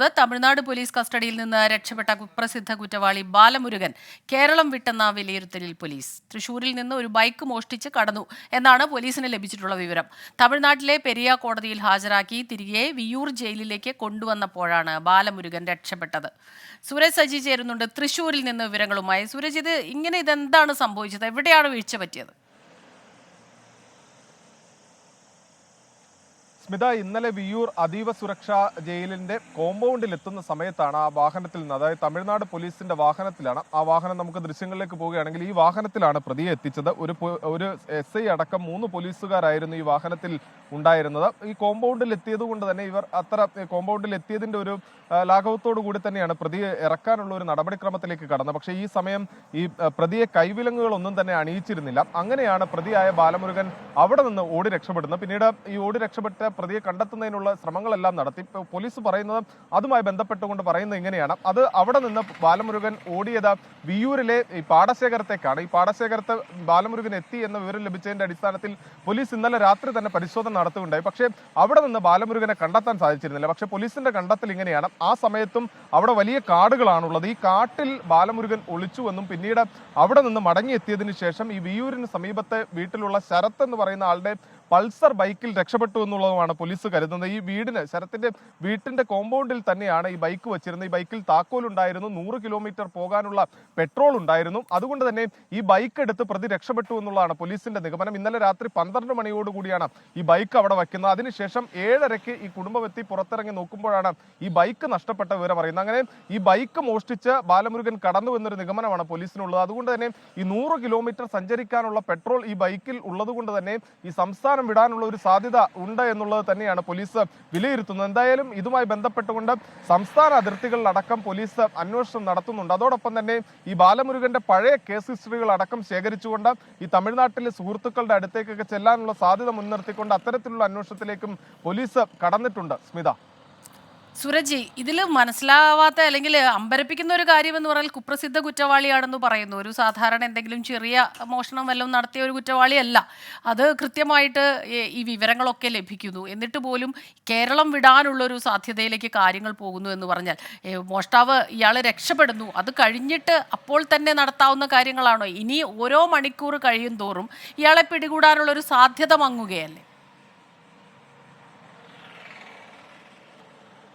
ത് തമിഴ്നാട് പോലീസ് കസ്റ്റഡിയിൽ നിന്ന് രക്ഷപ്പെട്ട കുപ്രസിദ്ധ കുറ്റവാളി ബാലമുരുകൻ കേരളം വിട്ടെന്ന വിലയിരുത്തലിൽ പോലീസ്. തൃശൂരിൽ നിന്ന് ഒരു ബൈക്ക് മോഷ്ടിച്ച് കടന്നു എന്നാണ് പോലീസിന് ലഭിച്ചിട്ടുള്ള വിവരം. തമിഴ്നാട്ടിലെ പെരിയ കോടതിയിൽ ഹാജരാക്കി തിരികെ വിയൂർ ജയിലിലേക്ക് കൊണ്ടുവന്നപ്പോഴാണ് ബാലമുരുകൻ രക്ഷപ്പെട്ടത്. സുരേഷ് സജി ചേരുന്നുണ്ട് തൃശൂരിൽ നിന്ന് വിവരങ്ങളുമായി. സുരജ് ഇത് ഇങ്ങനെ ഇതെന്താണ് സംഭവിച്ചത്? എവിടെയാണ് വീഴ്ച പറ്റിയത്? സ്മിത ഇന്നലെ വിയൂർ അതീവ സുരക്ഷാ ജയിലിന്റെ കോമ്പൗണ്ടിൽ എത്തുന്ന സമയത്താണ് ആ വാഹനത്തിൽ നിന്ന് അതായത് തമിഴ്നാട് പോലീസിന്റെ വാഹനത്തിലാണ് ആ വാഹനം നമുക്ക് ദൃശ്യങ്ങളിലേക്ക് പോവുകയാണെങ്കിൽ ഈ വാഹനത്തിലാണ് പ്രതിയെ എത്തിച്ചത്. ഒരു ഒരു എസ് ഐ അടക്കം മൂന്ന് പോലീസുകാരായിരുന്നു ഈ വാഹനത്തിൽ ഉണ്ടായിരുന്നത്. ഈ കോമ്പൗണ്ടിൽ എത്തിയത് കൊണ്ട് തന്നെ ഇവർ അത്ര കോമ്പൗണ്ടിൽ എത്തിയതിന്റെ ഒരു ലാഘവത്തോടു കൂടി തന്നെയാണ് പ്രതിയെ ഇറക്കാനുള്ള ഒരു നടപടിക്രമത്തിലേക്ക് കടന്നത്. പക്ഷേ ഈ സമയം ഈ പ്രതിയെ കൈവിലങ്ങുകളൊന്നും തന്നെ അണിയിച്ചിരുന്നില്ല. അങ്ങനെയാണ് പ്രതിയായ ബാലമുരുകൻ അവിടെ നിന്ന് ഓടി രക്ഷപ്പെടുന്നത്. പിന്നീട് ഈ ഓടി രക്ഷപ്പെട്ട പ്രതിയെ കണ്ടെത്തുന്നതിനുള്ള ശ്രമങ്ങളെല്ലാം നടത്തി. പോലീസ് പറയുന്നത് അതുമായി ബന്ധപ്പെട്ടുകൊണ്ട് പറയുന്നത് ഇങ്ങനെയാണ്. അത് അവിടെ നിന്ന് ബാലമുരുകൻ ഓടിയത് വിയൂരിലെ ഈ പാടശേഖരത്തേക്കാണ്. ഈ പാടശേഖരത്ത് ബാലമുരുകൻ എത്തി എന്ന വിവരം ലഭിച്ചതിന്റെ അടിസ്ഥാനത്തിൽ പോലീസ് ഇന്നലെ രാത്രി തന്നെ പരിശോധന നടത്തുകയുണ്ടായി. പക്ഷേ അവിടെ നിന്ന് ബാലമുരുകനെ കണ്ടെത്താൻ സാധിച്ചിരുന്നില്ല. പക്ഷേ പോലീസിന്റെ കണ്ടെത്തൽ ഇങ്ങനെയാണ്. ആ സമയത്തും അവിടെ വലിയ കാടുകളാണുള്ളത്. ഈ കാട്ടിൽ ബാലമുരുകൻ ഒളിച്ചുവെന്നും പിന്നീട് അവിടെ നിന്ന് മടങ്ങിയെത്തിയതിനു ശേഷം ഈ വിയൂരിന് സമീപത്തെ വീട്ടിലുള്ള ശരത്ത് എന്ന് പറയുന്ന ആളുടെ പൾസർ ബൈക്കിൽ രക്ഷപ്പെട്ടു എന്നുള്ളതുമാണ് പോലീസ് കരുതുന്നത്. ഈ വീടിന് ശരത്തിന്റെ വീട്ടിന്റെ കോമ്പൗണ്ടിൽ തന്നെയാണ് ഈ ബൈക്ക് വെച്ചിരുന്നത്. ഈ ബൈക്കിൽ താക്കോൽ ഉണ്ടായിരുന്നു. നൂറ് കിലോമീറ്റർ പോകാനുള്ള പെട്രോൾ ഉണ്ടായിരുന്നു. അതുകൊണ്ട് തന്നെ ഈ ബൈക്ക് എടുത്ത് പ്രതി രക്ഷപ്പെട്ടു എന്നുള്ളതാണ് പോലീസിന്റെ നിഗമനം. ഇന്നലെ രാത്രി പന്ത്രണ്ട് മണിയോടുകൂടിയാണ് ഈ ബൈക്ക് അവിടെ വയ്ക്കുന്നത്. അതിനുശേഷം ഏഴരയ്ക്ക് ഈ കുടുംബം എത്തി പുറത്തിറങ്ങി നോക്കുമ്പോഴാണ് ഈ ബൈക്ക് നഷ്ടപ്പെട്ട വിവരം അറിയുന്നത്. അങ്ങനെ ഈ ബൈക്ക് മോഷ്ടിച്ച് ബാലമുരുകൻ കടന്നു എന്നൊരു നിഗമനമാണ് പോലീസിനുള്ളത്. അതുകൊണ്ട് തന്നെ ഈ നൂറ് കിലോമീറ്റർ സഞ്ചരിക്കാനുള്ള പെട്രോൾ ഈ ബൈക്കിൽ ഉള്ളതുകൊണ്ട് തന്നെ ഈ സംസ്ഥാനം വിടാനുള്ള ഒരു സാധ്യത ഉണ്ട് എന്നുള്ളത് തന്നെയാണ് പോലീസ് വിലയിരുത്തുന്നത്. എന്തായാലും ഇതുമായി ബന്ധപ്പെട്ടുകൊണ്ട് സംസ്ഥാന അതിർത്തികളിലടക്കം പോലീസ് അന്വേഷണം നടത്തുന്നുണ്ട്. അതോടൊപ്പം തന്നെ ഈ ബാലമുരുകന്റെ പഴയ കേസ് ഹിസ്റ്ററികൾ അടക്കം ശേഖരിച്ചുകൊണ്ട് ഈ തമിഴ്നാട്ടിലെ സുഹൃത്തുക്കളുടെ അടുത്തേക്കൊക്കെ ചെല്ലാനുള്ള സാധ്യത മുൻനിർത്തിക്കൊണ്ട് അത്തരത്തിലുള്ള അന്വേഷണത്തിലേക്കും പോലീസ് കടന്നിട്ടുണ്ട്. സ്മിത. സുരജ് ഇതിൽ മനസ്സിലാവാത്ത അല്ലെങ്കിൽ അമ്പരപ്പിക്കുന്ന ഒരു കാര്യം എന്ന് പറഞ്ഞാൽ കുപ്രസിദ്ധ കുറ്റവാളിയാണെന്ന് പറയുന്നു. ഒരു സാധാരണ എന്തെങ്കിലും ചെറിയ മോഷണം വല്ലതും നടത്തിയ ഒരു കുറ്റവാളിയല്ല. അത് കൃത്യമായിട്ട് ഈ- വിവരങ്ങളൊക്കെ ലഭിക്കുന്നു. എന്നിട്ട് പോലും കേരളം വിടാനുള്ള ഒരു സാധ്യതയിലേക്ക് കാര്യങ്ങൾ പോകുന്നു എന്ന് പറഞ്ഞാൽ മോഷ്ടാവ് ഇയാൾ രക്ഷപ്പെടുന്നു. അത് കഴിഞ്ഞിട്ട് അപ്പോൾ തന്നെ നടത്താവുന്ന കാര്യങ്ങളാണോ? ഇനി ഓരോ മണിക്കൂർ കഴിയും തോറും ഇയാളെ പിടികൂടാനുള്ള ഒരു സാധ്യത മങ്ങുകയല്ലേ?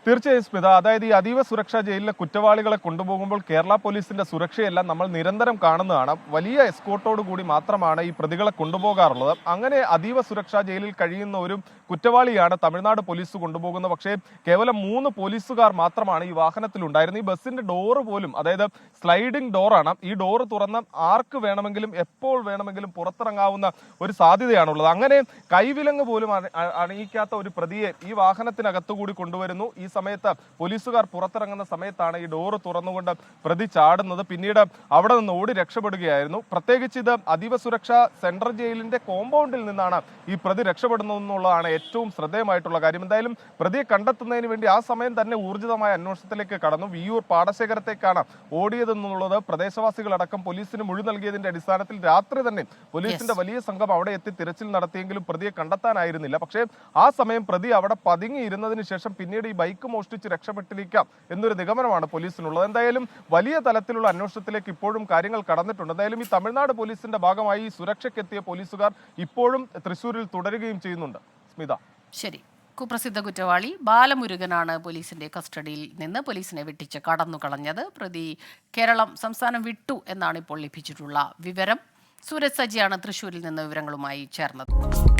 തീർച്ചയായും സ്മിത അതായത് ഈ അതീവ സുരക്ഷാ ജയിലിലെ കുറ്റവാളികളെ കൊണ്ടുപോകുമ്പോൾ കേരള പോലീസിന്റെ സുരക്ഷയെല്ലാം നമ്മൾ നിരന്തരം കാണുന്നതാണ്. വലിയ എസ്കോർട്ടോട് കൂടി മാത്രമാണ് ഈ പ്രതികളെ കൊണ്ടുപോകാറുള്ളത്. അങ്ങനെ അതീവ സുരക്ഷാ ജയിലിൽ കഴിയുന്ന ഒരു കുറ്റവാളിയാണ് തമിഴ്നാട് പോലീസ് കൊണ്ടുപോകുന്നത്. പക്ഷേ കേവലം മൂന്ന് പോലീസുകാർ മാത്രമാണ് ഈ വാഹനത്തിൽ ഉണ്ടായിരുന്നത് ഈ ബസ്സിന്റെ ഡോറ് പോലും അതായത് സ്ലൈഡിംഗ് ഡോറാണ് ഈ ഡോറ് തുറന്ന് ആർക്ക് വേണമെങ്കിലും എപ്പോൾ വേണമെങ്കിലും പുറത്തിറങ്ങാവുന്ന ഒരു സാധ്യതയാണുള്ളത്. അങ്ങനെ കൈവിലങ്ങ് പോലും അണി- അണിയിക്കാത്ത ഒരു പ്രതിയെ ഈ വാഹനത്തിനകത്തുകൂടി കൊണ്ടുവരുന്നു. ഈ സമയത്ത് പോലീസുകാർ പുറത്തിറങ്ങുന്ന സമയത്താണ് ഈ ഡോറ് തുറന്നുകൊണ്ട് പ്രതി ചാടുന്നത്. പിന്നീട് അവിടെ നിന്ന് ഓടി രക്ഷപ്പെടുകയായിരുന്നു. പ്രത്യേകിച്ച് ഇത് അതീവ സുരക്ഷാ സെൻട്രൽ ജയിലിന്റെ കോമ്പൗണ്ടിൽ നിന്നാണ് ഈ പ്രതി രക്ഷപ്പെടുന്നതെന്നുള്ളതാണ് ഏറ്റവും ശ്രദ്ധേയമായിട്ടുള്ള കാര്യം. എന്തായാലും പ്രതിയെ കണ്ടെത്തുന്നതിന് വേണ്ടി ആ സമയം തന്നെ ഊർജിതമായ അന്വേഷണത്തിലേക്ക് കടന്നു. വിയൂർ പാടശേഖരത്തേക്കാണ് ഓടിയതെന്നുള്ളത് പ്രദേശവാസികളടക്കം പോലീസിന് മൊഴി നൽകിയതിന്റെ അടിസ്ഥാനത്തിൽ രാത്രി തന്നെ പോലീസിന്റെ വലിയ സംഘം അവിടെ എത്തി തിരച്ചിൽ നടത്തിയെങ്കിലും പ്രതിയെ കണ്ടെത്താനായിരുന്നില്ല. പക്ഷേ ആ സമയം പ്രതി അവിടെ പതുങ്ങിയിരുന്നതിന് ശേഷം പിന്നീട് ഈ ബൈക്ക് മോഷ്ടിച്ച് രക്ഷപ്പെട്ടിരിക്കാം എന്നൊരു നിഗമനമാണ് പോലീസിനുള്ളത്. എന്തായാലും വലിയ തലത്തിലുള്ള അന്വേഷണത്തിലേക്ക് ഇപ്പോഴും കാര്യങ്ങൾ കടന്നിട്ടുണ്ട്. എന്തായാലും ഈ തമിഴ്നാട് പോലീസിന്റെ ഭാഗമായി സുരക്ഷയ്ക്കെത്തിയ പോലീസുകാർ ഇപ്പോഴും തൃശൂരിൽ തുടരുകയും ചെയ്യുന്നുണ്ട്. സ്മിത. ശരി. കുപ്രസിദ്ധ കുറ്റവാളി ബാലമുരുകനാണ് പോലീസിന്റെ കസ്റ്റഡിയിൽ നിന്ന് പോലീസിനെ വെട്ടിച്ച് കടന്നു കളഞ്ഞത് പ്രതി കേരളം സംസ്ഥാനം വിട്ടു എന്നാണ് ഇപ്പോൾ ലഭിച്ചിട്ടുള്ള വിവരം. സൂരജ് സജിയാണ് തൃശൂരിൽ നിന്ന് വിവരങ്ങളുമായി ചേർന്നത്.